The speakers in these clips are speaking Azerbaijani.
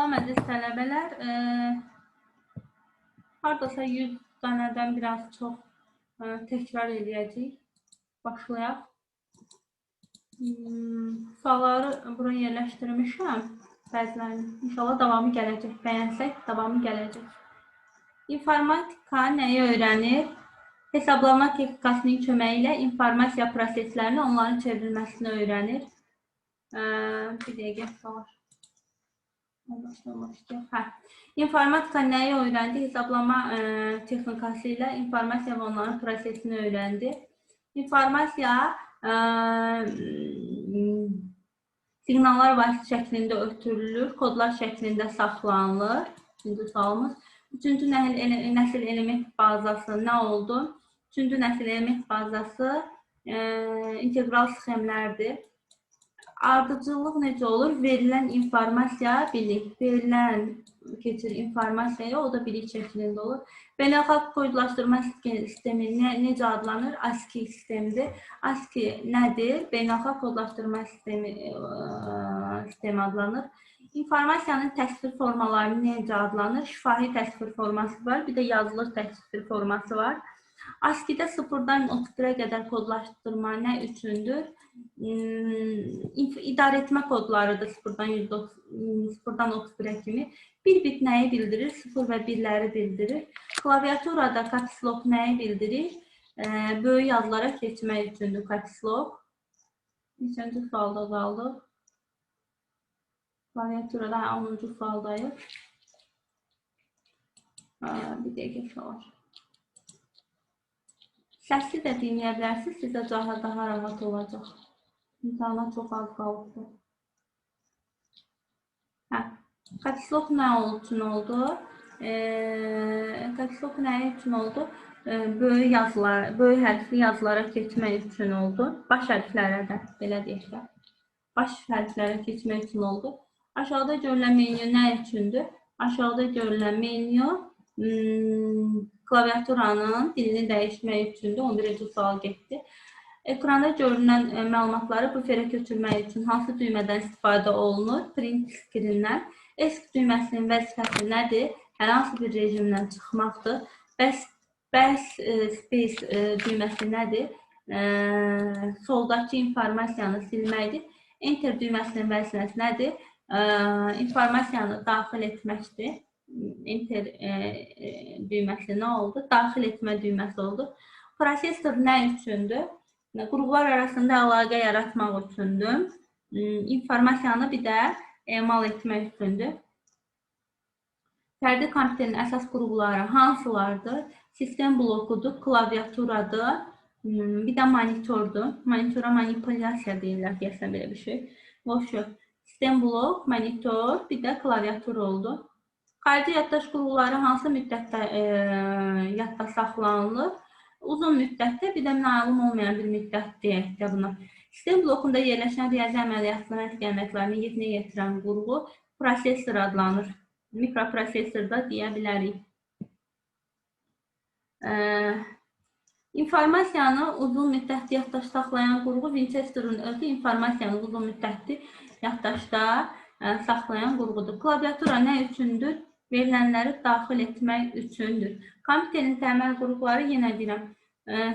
Salam əziz tələbələr. E, hardasa 100 dənədən biraz çox e, təkrar eləyəcəyik. Başlayaq. Hmm, sualları bura yerləşdirmişəm. Bəzilərini. İnşallah davamı gələcək. Bəyənsək, davamı gələcək. İnformatika nəyi öyrənir? Hesablama texnikasının köməyi ilə informasiya proseslərini, onların çevrilməsini öyrənir. E, bir dəqiqə var. Hə. İnformatika nəyi öyrəndi? Hesablama e, texnikası ilə informasiya və onların prosesini öyrəndi. İnformasiya e, siqnallar vasitə şəklində ötürülür, kodlar şəklində saxlanılır. İkinci sualımız. Üçüncü nəsil, ele, nəsil element bazası nə oldu? Üçüncü nəsil element bazası e, integral sxemlərdir. Ardıcıllıq necə olur? Verilən informasiya bilik, verilən keçir informasiyaya, o da bilik şəklində olur. Beynəlxalq kodlaşdırma sistemi nə, necə adlanır? ASCII sistemidir. ASCII nədir? Beynəlxalq kodlaşdırma sistemi ə, sistemi adlanır. İnformasiyanın təsvir formaları necə adlanır? Şifahi təsvir forması var, bir də yazılı təsvir forması var. ASCII-də 0-dan 31-ə qədər kodlaşdırma nə üçündür? İdarə etmə kodlarıdır 0-dan 0-dan 31-ə kimi. Bir bit nəyi bildirir? 0 və 1-ləri bildirir. Klaviaturada kapislok nəyi bildirir? Böyük yazılara keçmək üçündür kapislok. Neçənci sualda qaldıq? Klaviaturada 10-cu sualdayıq. Bir dəqiqə var. Səsli də dinləyə bilərsiniz, sizə daha, daha rahat olacaq. İmtahana çox az qalıbdır. Hə, kapislok nə üçün oldu? E, kapislok nə üçün oldu? E, böyük yazılar, böyük hərfli yazılara keçmək üçün oldu. Baş hərflərə də, belə deyək də. Baş hərflərə keçmək üçün oldu. Aşağıda görülən menyu nə üçündür? Aşağıda görülən menyu hmm, klaviaturanın dilini dəyişmək üçündür. 11-ci sual getdi. Ekranda görünən ə, məlumatları buferə köçürmək üçün hansı düymədən istifadə olunur? Print screen-dən. ESC düyməsinin vəzifəsi nədir? Hər hansı bir rejimdən çıxmaqdır. Bəs bəs ə, space ə, düyməsi nədir? Ə, soldakı informasiyanı silməkdir. Enter düyməsinin vəzifəsi nədir? Ə, informasiyanı daxil etməkdir enter e, e, düyməsi nə oldu? Daxil etmə düyməsi oldu. Prosesor nə üçündür? Qruplar arasında əlaqə yaratmaq üçündür. İnformasiyanı bir də emal etmək üçündür. Fərdi kompüterin əsas qrupları hansılardır? Sistem blokudur, klaviaturadır, bir də monitordur. Monitora manipulyasiya deyirlər, deyəsən belə bir şey. Boşu. Sistem blok, monitor, bir də klaviatur oldu. Xarici yaddaş qurğuları hansı müddətdə e, yadda saxlanılır? Uzun müddətdə, bir də məlum olmayan bir müddət deyək də buna. Sistem blokunda yerləşən riyazi əməliyyatların əməliyyatlarını yerinə yetirən qurğu prosesor adlanır. Mikroprosesor da deyə bilərik. E, informasiyanı uzun müddətli yaddaş saxlayan qurğu Winchester'ın özü informasiyanı uzun müddətli yaddaşda ə, saxlayan qurğudur. Klaviatura nə üçündür? Verilənləri daxil etmək üçündür. Kompüterin təməl qrupları yenə deyirəm,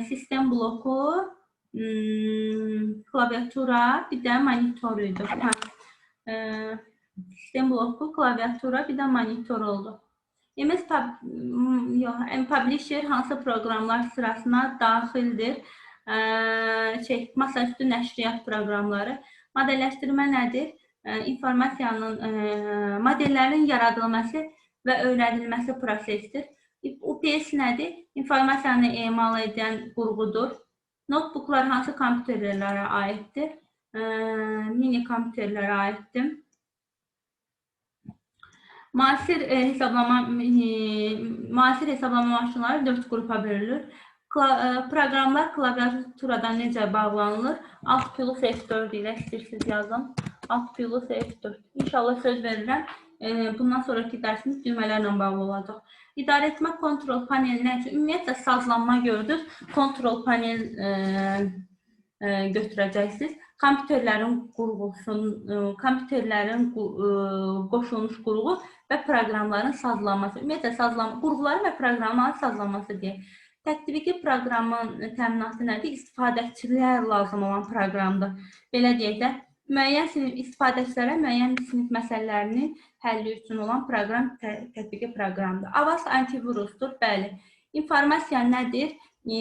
sistem bloku, klaviatura, bir də monitor idi. Hə. Sistem bloku, klaviatura, bir də monitor oldu. MS pub yox, Publisher hansı proqramlar sırasına daxildir? Şey, masaüstü nəşriyyat proqramları. Modelləşdirmə nədir? İnformasiyanın, modellərin yaradılması və öyrənilməsi prosesdir. UPS nədir? İnformasiyanı emal edən qurğudur. Notebooklar hansı kompüterlərə aiddir? Mini kompüterlərə aiddir. Müasir e, hesablama e, müasir hesablama maşınları 4 qrupa bölünür. Kla e, proqramlar klaviaturadan necə bağlanılır? Alt plus F4 ilə istəyirsiniz yazın. Alt plus F4. İnşallah söz verirəm bundan sonraki dərsimiz düymələrlə bağlı olacaq. İdarə etmə kontrol panelinə üçün ümumiyyətlə sazlanma gördünüz. Kontrol panel e, e, götürəcəksiniz. kompüterlərin qurğusun, ə, kompüterlərin ə, qoşulmuş qurğu və proqramların sazlanması. Ümumiyyətlə sazlanma, qurğuların və proqramların sazlanması deyək. Tətbiqi proqramın təminatı nədir? İstifadəçilər lazım olan proqramdır. Belə deyək də, müəyyən sinif istifadəçilərə müəyyən sinif məsələlərinin həlli üçün olan proqram tə tətbiqi proqramdır. Avast antivirusdur, bəli. İnformasiya nədir? E,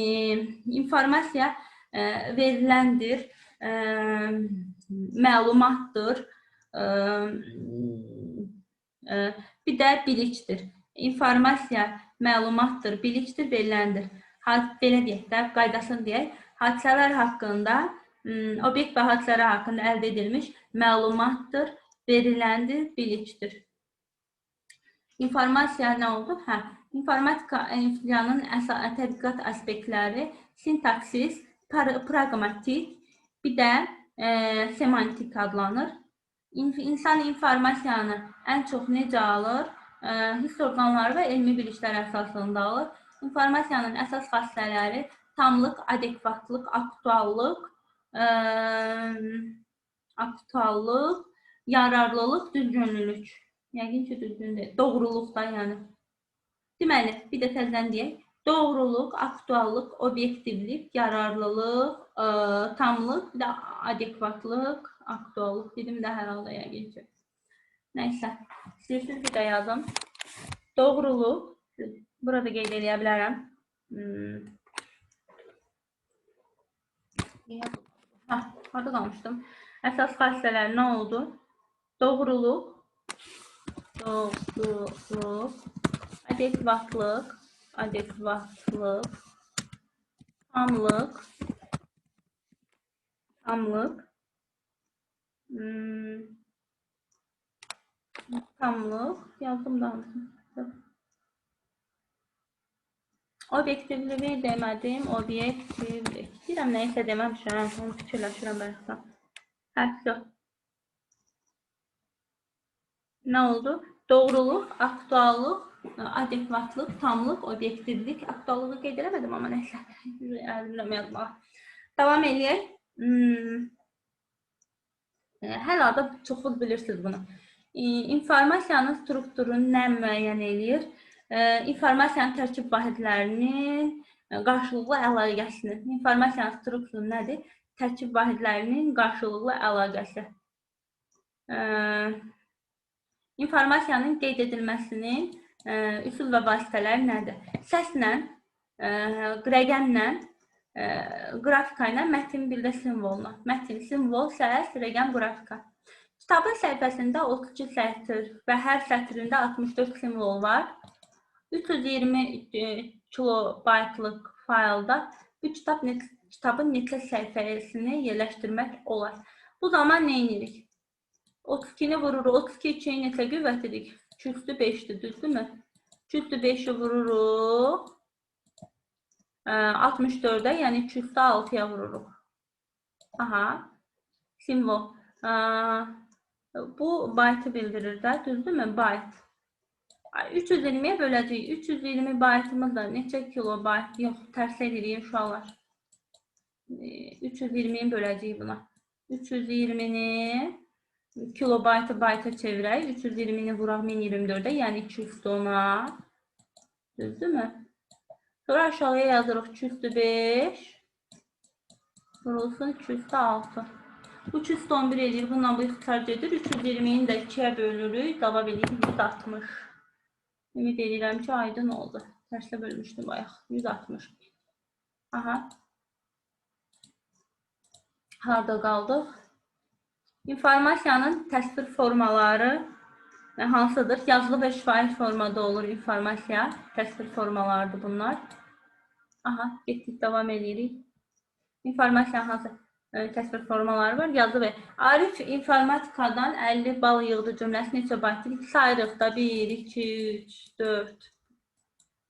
informasiya e, veriləndir, e, məlumatdır, e, e, bir də bilikdir. İnformasiya məlumatdır, bilikdir, veriləndir. Belə deyək də, qaydasını deyək. Hadisələr haqqında, obyekt və hadisələr haqqında əldə edilmiş məlumatdır, veriləndir, bilikdir. İnformasiya nə oldu? Hə, informatika enformasiyanın əsas tədqiqat aspektləri sintaksis, praqmatik, bir də e, semantik adlanır. İn- İnsan informasiyanı ən çox necə alır? E, hiss orqanları və elmi biliklər əsasında alır. İnformasiyanın əsas xassələri tamlıq, adekvatlıq, aktuallıq, e, aktuallıq, yararlılıq, düzgünlülük. Yəqin ki, düzgün deyil. Doğruluq da yəni. Deməli, bir də təzədən deyək. Doğruluq, aktuallıq, obyektivlik, yararlılıq, ə, tamlıq, bir də adekvatlıq, aktuallıq dedim də hər halda yəqin ki. Nəysə, istəyirsiniz bir də yazım. Doğruluq, burada qeyd edə bilərəm. Hmm. Ha, harda qalmışdım? Əsas xassələr nə oldu? Doğruluq, doğruluq, adekvatlıq, adekvatlıq, tamlıq, tamlıq, hmm, tamlıq, yazdım da. Obyektivliyi demədim, obyektivlik. Deyirəm nəyisə deməmişəm, onu fikirləşirəm bayaqdan. Hə, yox. Nə oldu? Doğruluq, aktuallıq, adekvatlıq, tamlıq, obyektivlik. Aktuallığı qeyd eləmədim, amma nəsə. Əlimlə yazmağa. Davam eləyək. Hmm. E, Hələ-hazırda çoxunuz bilirsiniz bunu. İnformasiyanın strukturunu nə müəyyən eləyir? E, İnformasiyanın tərkib vahidlərinin qarşılıqlı əlaqəsini. İnformasiyanın strukturu nədir? Tərkib vahidlərinin qarşılıqlı əlaqəsi. İnformasiyanın qeyd edilməsinin üsul və vasitələri nədir? Səslə, rəqəmlə, qrafika ilə, mətin bir də simvolla. Mətin, simvol, səs, rəqəm, qrafika. Kitabın səhifəsində 32 sətr və hər sətrində 64 simvol var. 320 e, kilobaytlıq faylda bu kitab net, kitabın neçə səhifəsini yerləşdirmək olar. Bu zaman nə edirik? 32-ni vururuq. 32 2-yə neçə qüvvətidir? 2 üstü 5-dir, düzdürmü? 2 üstü 5-i vururuq. Ə, 64-ə, yəni 2 üstü 6-ya vururuq. Aha. Simvol. Ə, bu baytı bildirir də, düzdürmü? Bayt. 320-yə böləcəyik. 320 baytımız da neçə kilobayt? Yox, tərs edirik uşaqlar. 320-yi böləcəyik buna. 320-ni kilobaytı bayta çevirək. 320-ni vuraq 1024-ə, yəni 210-a. Düzdürmü? Sonra aşağıya yazırıq 205. Vurulsun 206. Bu 211 eləyir. Bununla bu ixtisar edir. 320-ni də 2-yə bölürük. Cavab eləyir 160. Ümid edirəm ki, aydın oldu. Tərslə bölmüşdüm bayaq. 160. Aha. Harda qaldıq? İnformasiyanın təsvir formaları hansıdır? Yazılı və şifahi formada olur informasiya. Təsvir formalarıdır bunlar. Aha, getdik, davam edirik. İnformasiyanın hansı e, təsvir formaları var? Yazı və Arif informatikadan 50 bal yığdı cümləsi neçə baytdır? Sayırıq da 1, 2, 3, 4,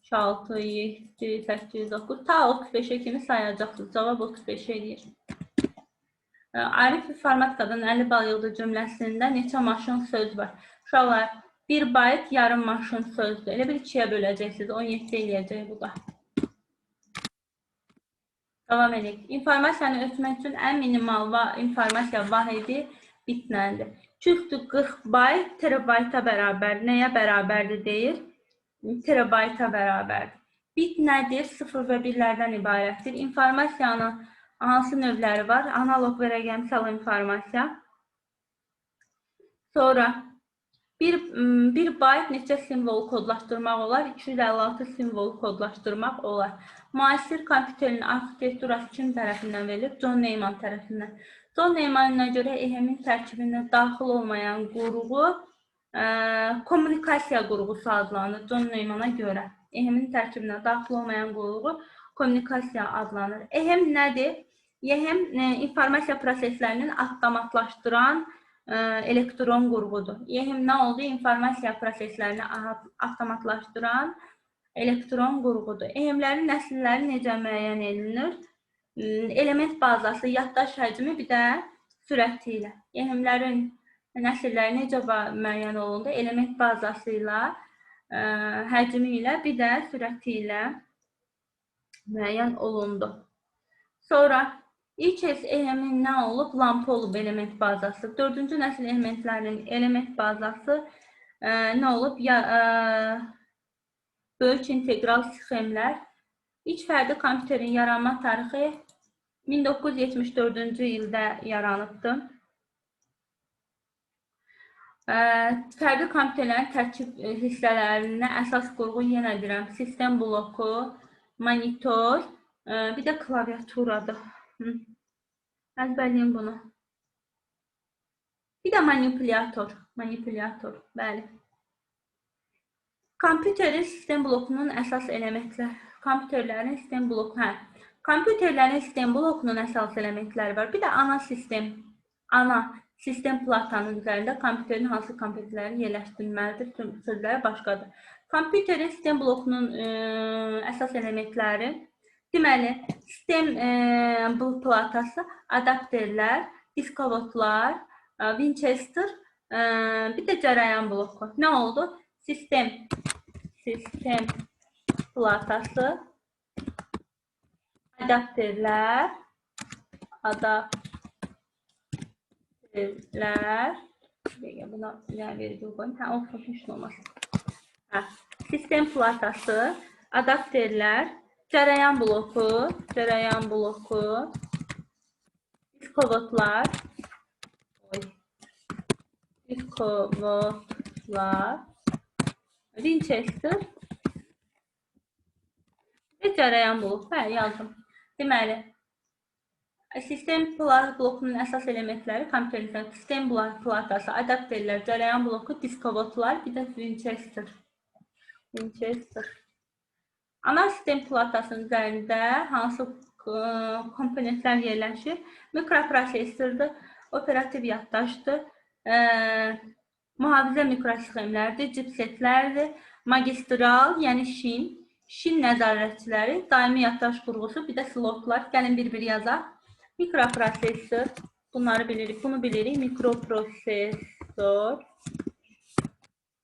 5, 6, 7, 8, 9, ta 35-ə kimi sayacaqsınız. Cavab 35 eləyir. Arif informatikadan 50 bal yığdı cümləsində neçə maşın söz var? Uşaqlar, 1 bayt yarım maşın sözdür. Elə bir 2-yə böləcəksiniz. 17 eləyəcək bu da. Davam edək. İnformasiyanı ötürmək üçün ən minimal va informasiya vahidi bitnəndir. Küçükdür 40 bayt terabayta bərabər. Nəyə bərabərdir deyir? Terabayta bərabərdir. Bit nədir? 0 və 1-lərdən ibarətdir. İnformasiyanın hansı növləri var? Analoq və rəqəmsal informasiya. Sonra bir, bir bayt neçə simvolu kodlaşdırmaq olar? 256 simvolu kodlaşdırmaq olar. Müasir kompüterin arxitekturası kim tərəfindən verilir? John Neyman tərəfindən. John Neyman'a görə EHM-in tərkibində daxil olmayan qurğu ə, kommunikasiya qurğusu adlanır. John Neymana görə EHM-in tərkibində daxil olmayan qurğu kommunikasiya adlanır. EHM nədir? EHM ə, informasiya proseslərinin avtomatlaşdıran ə, elektron qurğudur. EHM nə oldu? İnformasiya proseslərini avtomatlaşdıran elektron qurğudur. EHM-lərin nəsilləri necə müəyyən edilir? Element bazası, yaddaş həcmi, bir də sürəti ilə. EHM-lərin nəsilləri necə müəyyən olundu? Element bazası ilə, ə, həcmi ilə, bir də sürəti ilə müəyyən olundu. Sonra İlk EHM-in nə olub? Lampa olub element bazası. Dördüncü nəsil elementlərin element bazası ə, nə olub? Ya, ə, böyük integral sxemlər. İlk fərdi kompüterin yaranma tarixi 1974-cü ildə yaranıbdır. Fərdi kompüterlərin tərkib hissələrinə əsas qurğu yenə deyirəm, sistem bloku, monitor, ə, bir də klaviaturadır. Əzbərləyin bunu. Bir də manipulyator. Manipulyator. Bəli. Kompüterin sistem blokunun əsas elementlər. Kompüterlərin sistem bloku. Hə. Kompüterlərin sistem blokunun əsas elementləri var. Bir də ana sistem. Ana sistem platanın üzərində kompüterin hansı kompüterləri yerləşdirilməlidir? Tüm sözləri başqadır. Kompüterin sistem blokunun ə, əsas elementləri Deməli, sistem e, bu platası, adapterlər, diskovotlar, e, Winchester, e, bir də cərəyan bloku. Nə oldu? Sistem. Sistem. Platası, adapterlər, adapterlər, buna nə vergi qoyum? Hə, olsun, olmaz. Hə, sistem platası, adapterlər, Cərəyan bloku, cərəyan bloku, diskovotlar, diskovotlar, Winchester və cərəyan bloku. Hə, yazdım. Deməli, sistem blokunun əsas elementləri kompüterin sistem platası, adapterlər, cərəyan bloku, diskovotlar, bir də Winchester. Winchester. Ana sistem platasının üzərində hansı komponentlər yerləşir? Mikroprosesordur, operativ yaddaşdır, e, mühafizə mikrosxemlərdir, cipsetlərdir, magistral, yəni şin, şin nəzarətçiləri, daimi yaddaş qurğusu, bir də slotlar. Gəlin bir-bir yazaq. Mikroprosesor, bunları bilirik, bunu bilirik. Mikroprosesor.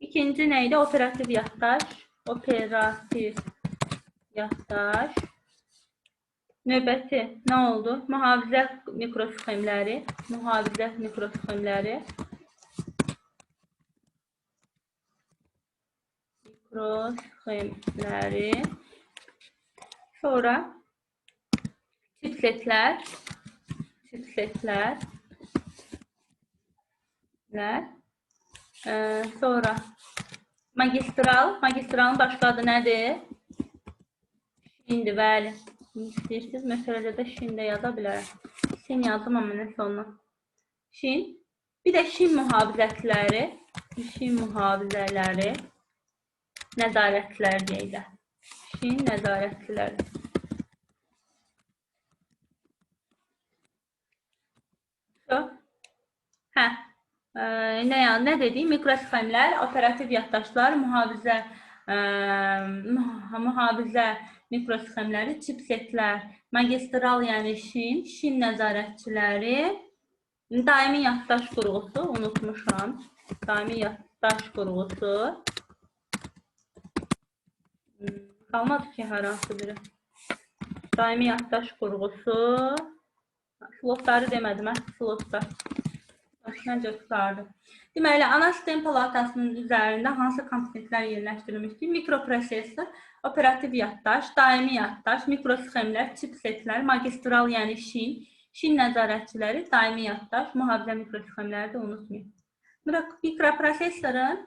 İkinci nə idi? Operativ yaddaş, operativ yaddaş. Növbəti nə oldu? Mühafizə mikrosxemləri, mühafizə mikrosxemləri. Mikrosxemləri. Sonra chipsetlər, chipsetlər. Ee, sonra magistral, magistralın başqa adı nədir? Şimdi bəli. İstəyirsiniz, məsələdə şin də yaza bilərəm. Şin yazdım, amma nə sonuna. Şin. Bir də şin mühafizətləri. Şin mühafizələri. Nəzarətlər deyillər. Şin nəzarətçilər. Hə. E, nə yəni nə dedik? Mikrosxemlər, operativ yaddaşlar, mühafizə ə, mühafizə mikrosxemləri, chipsetlər, magistral, yəni şin, şin nəzarətçiləri, daimi yaddaş qurğusu, unutmuşam. Daimi yaddaş qurğusu. Qalmadı ki, hər hansı biri. Daimi yaddaş qurğusu. Slotları demədim, mən slotlar. Məncə tutardı. Deməli, ana sistem palatasının üzərində hansı komponentlər yerləşdirilmişdir? Mikroprosesor, operativ yaddaş, daimi yaddaş, mikrosxemlər, chipsetlər, magistral, yəni şin, şin nəzarətçiləri, daimi yaddaş, mühafizə mikrosxemləri də unutmayın. Mikroprosesorun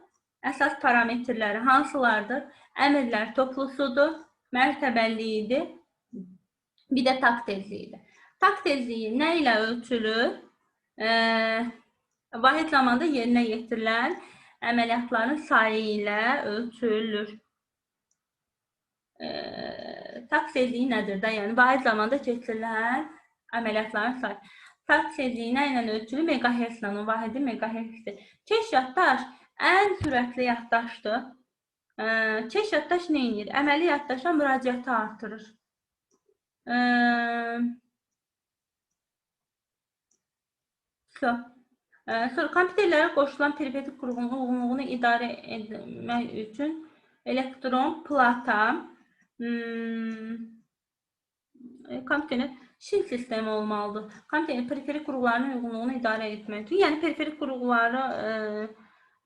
əsas parametrləri hansılardır? Əmrlər toplusudur, mərtəbəliyidir, bir də takt tezliyidir. Takt tezliyi nə ilə ölçülür? Eee Vahid zamanda yerinə yetirilən əməliyyatların sayı ilə ölçülür. E, takt tezliyi nədir də? Yəni vahid zamanda keçirilən əməliyyatların sayı. Takt tezliyi nə ilə ölçülür? Megahertz ilə. O vahidi megahertzdir. Keş yaddaş ən sürətli yaddaşdır. Keş yaddaş nə edir? Əməli yaddaşa müraciəti artırır. So. Sonra kompüterlərə qoşulan periferik qurğunun uyğunluğunu idarə etmək üçün elektron plata hmm, kompüterin şin sistemi olmalıdır. Kompüterin periferik qurğularının uyğunluğunu idarə etmək üçün, yəni periferik qurğuları e,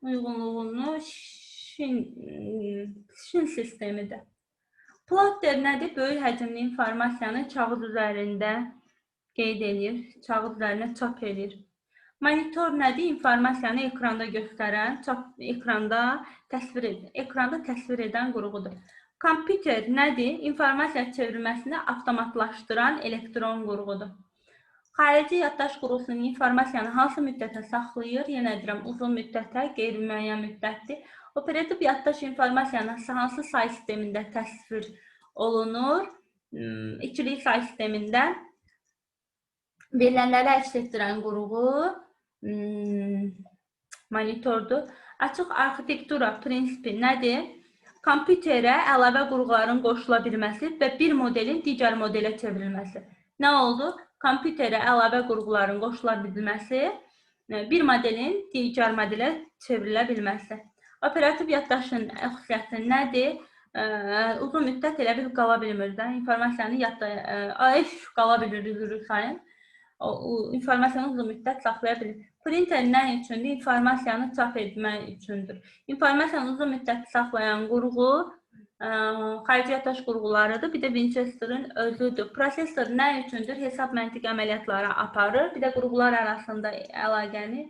uyğunluğunu şin, şin sistemidir. Plotter nədir? Böyük həcmli informasiyanı kağız üzərində qeyd edir, kağız üzərinə çap edir. Monitor nədir? İnformasiyanı ekranda göstərən, çap ekranda təsvir edən, ekranda təsvir edən qurğudur. Kompüter nədir? İnformasiya çevrilməsini avtomatlaşdıran elektron qurğudur. Xarici yaddaş qurğusunun informasiyanı hansı müddətə saxlayır? Yenə deyirəm, uzun müddətə, qeyri-müəyyən müddətdir. Operativ yaddaş informasiyanı hansı say sistemində təsvir olunur? Hmm, İkilik say sistemində verilənləri əks etdirən qurğu hmm, monitordur. Açıq arxitektura prinsipi nədir? Kompüterə əlavə qurğuların qoşula bilməsi və bir modelin digər modelə çevrilməsi. Nə oldu? Kompüterə əlavə qurğuların qoşula bilməsi, e, bir modelin digər modelə çevrilə bilməsi. Operativ yaddaşın xüsusiyyəti nədir? E, uzun müddət elə bil qala bilmir də. İnformasiyanı yadda, e, ay qala bilir, sayın o, o informasiyanı uzun müddət saxlaya bilir. Printer nə üçündür? İnformasiyanı çap etmək üçündür. İnformasiyanı uzun müddət saxlayan qurğu ə, xarici yaddaş qurğularıdır. Bir də Winchester'ın özüdür. Prosesor nə üçündür? Hesab məntiq əməliyyatları aparır. Bir də qurğular arasında əlaqəni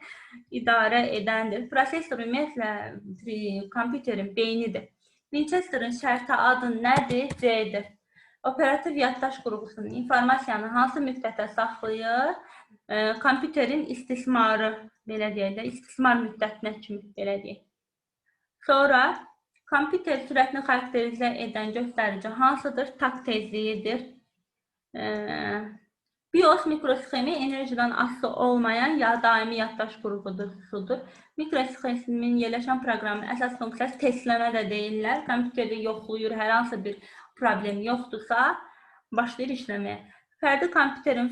idarə edəndir. Prosesor ümumiyyətlə kompüterin beynidir. Winchester'ın şərti adı nədir? C-dir operativ yaddaş qurğusunun informasiyanı hansı müddətə saxlayır? E, kompüterin istismarı, belə deyək də, istismar müddətinə kimi belə deyək. Sonra kompüter sürətini xarakterizə edən göstərici hansıdır? Tak tezliyidir. E, BIOS mikrosxemi enerjiden asılı olmayan ya daimi yaddaş qurğusudur. Mikrosxemin yerləşən proqramın əsas funksiyası testləmə də deyirlər. Kompüterdə yoxlayır hər hansı bir problem yoxdursa, başlayır işləməyə. Fərdi kompüterin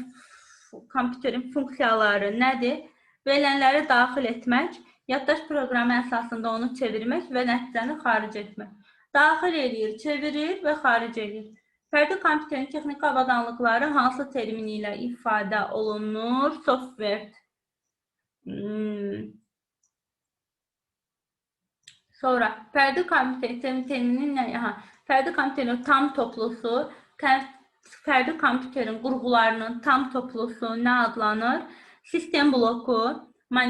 kompüterin funksiyaları nədir? Verilənləri daxil etmək, yaddaş proqramı əsasında onu çevirmək və nəticəni xaric etmək. Daxil edir, çevirir və xaric edir. Fərdi kompüterin texniki avadanlıqları hansı termin ilə ifadə olunur? Software. Hmm. Sonra fərdi kompüterin terminin nə? Aha, Fərdi kompüterin tam toplusu, fərdi kompüterin qurğularının tam toplusu nə adlanır? Sistem bloku,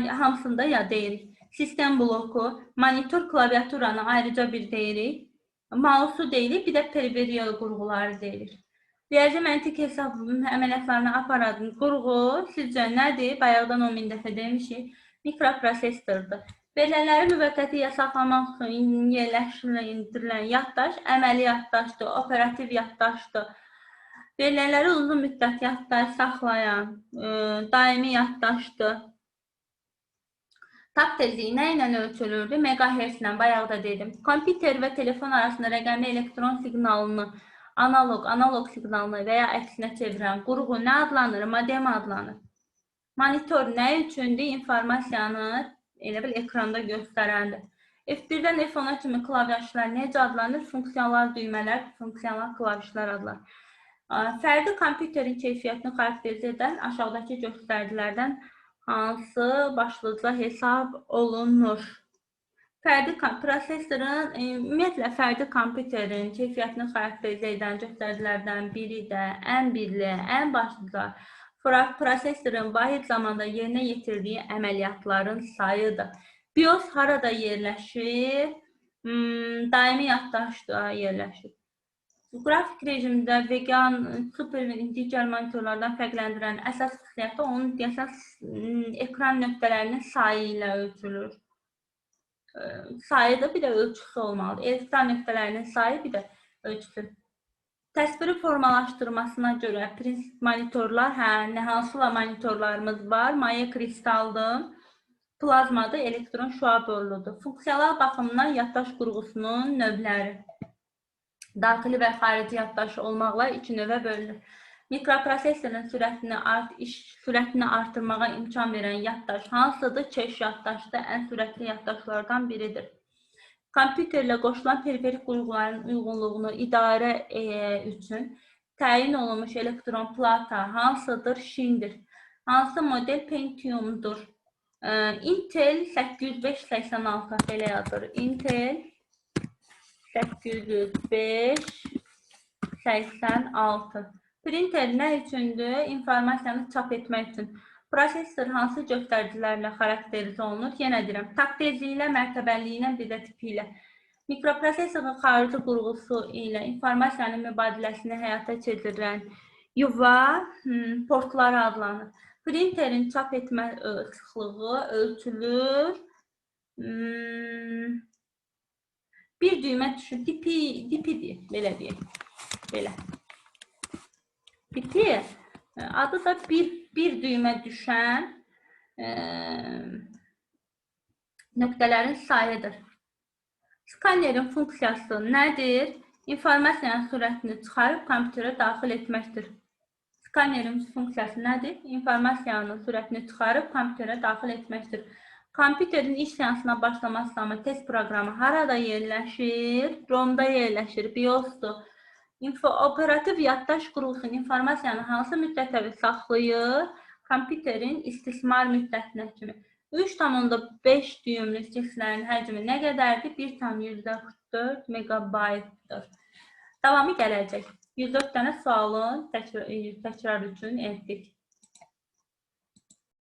hamısında ya deyirik. Sistem bloku, monitor klaviaturanı ayrıca bir deyirik. Mausu deyirik, bir də periferial qurğuları deyirik. Riyazi məntiq hesab əməliyyatlarını aparan qurğu sizcə nədir? Bayaqdan 10 min dəfə demişik. Mikroprosesordur. Verilənləri müvəqqəti saxlamaq üçün yerləşdirilən yaddaş əməli yaddaşdır, operativ yaddaşdır. Verilənləri uzun müddət yaddaş saxlayan ə, daimi yaddaşdır. Takt tezliyi nə ilə ölçülürdü? Megahertz ilə bayaq da dedim. Kompüter və telefon arasında rəqəmli elektron siqnalını analog, analog siqnalını və ya əksinə çevirən qurğu nə adlanır? Modem adlanır. Monitor nə üçündür? İnformasiyanı elə bil ekranda göstərəndir. F1-dən F10-a kimi klavişlər necə adlanır? Funksiyalar düymələr, funksiyalar klavişlər adlanır. Fərdi kompüterin keyfiyyətini xarakterizə edən aşağıdakı göstəricilərdən hansı başlıca hesab olunur? Fərdi prosesorun, e, ümumiyyətlə fərdi kompüterin keyfiyyətini xarakterizə edən göstəricilərdən biri də ən birli, ən başlıca pro- prosesorun vahid zamanda yerinə yetirdiyi əməliyyatların sayıdır. BIOS harada yerləşir? Hmm, daimi yaddaşda yerləşir. Qrafik rejimdə vegan, digər monitorlardan fərqləndirən əsas xüsusiyyəti onun deyəsən s- ekran nöqtələrinin sayı ilə ölçülür. Ə, Sayıdır, bir də ölçüsü olmalıdır. Ekran nöqtələrinin sayı, bir də ölçüsü. Təsviri formalaşdırmasına görə prinsip monitorlar, hə, nə hansıla monitorlarımız var? Maya kristaldır, plazmadır, elektron şüa borludur. Funksiyalar baxımından yaddaş qurğusunun növləri daxili və xarici yaddaş olmaqla iki növə bölünür. Mikroprosesorun sürətini art iş sürətini artırmağa imkan verən yaddaş hansıdır? Keş yaddaşdır, ən sürətli yaddaşlardan biridir. Kompüterlə qoşulan periferik qurğuların uyğunluğunu idarə e, üçün təyin olunmuş elektron plata hansıdır? Şindir. Hansı model Pentiumdur? E, Intel 8586 belə yazır. Intel 805 86. Printer nə üçündür? İnformasiyanı çap etmək üçün. Prosesor hansı göstəricilərlə xarakterizə olunur? Yenə deyirəm, takt tezliyi ilə, mərtəbəliyi ilə, bir də tipi ilə. Mikroprosesorun xarici qurğusu ilə informasiyanın mübadiləsini həyata keçirilən yuva portları adlanır. Printerin çap etmə sıxlığı ölçülür. Hmm, bir düymə düşün, tipi, tipidir, belə deyək. Belə. Tipi e, adı da bir bir düymə düşən e, nöqtələrin sayıdır. Skanerin funksiyası nədir? İnformasiyanın sürətini çıxarıb kompüterə daxil etməkdir. Skanerin funksiyası nədir? İnformasiyanın sürətini çıxarıb kompüterə daxil etməkdir. Kompüterin iş seansına başlaması zaman test proqramı harada yerləşir? ROM-da yerləşir, BIOS-dur. İnfo operativ yaddaş qurğusunun informasiyanı hansı müddətə saxlayır? Kompüterin istismar müddətinə kimi. 3,5 düymlü cinslərin həcmi nə qədərdir? 1,144 megabaytdır. Davamı gələcək. 104 dənə sualın təkrar, təkrar üçün etdik.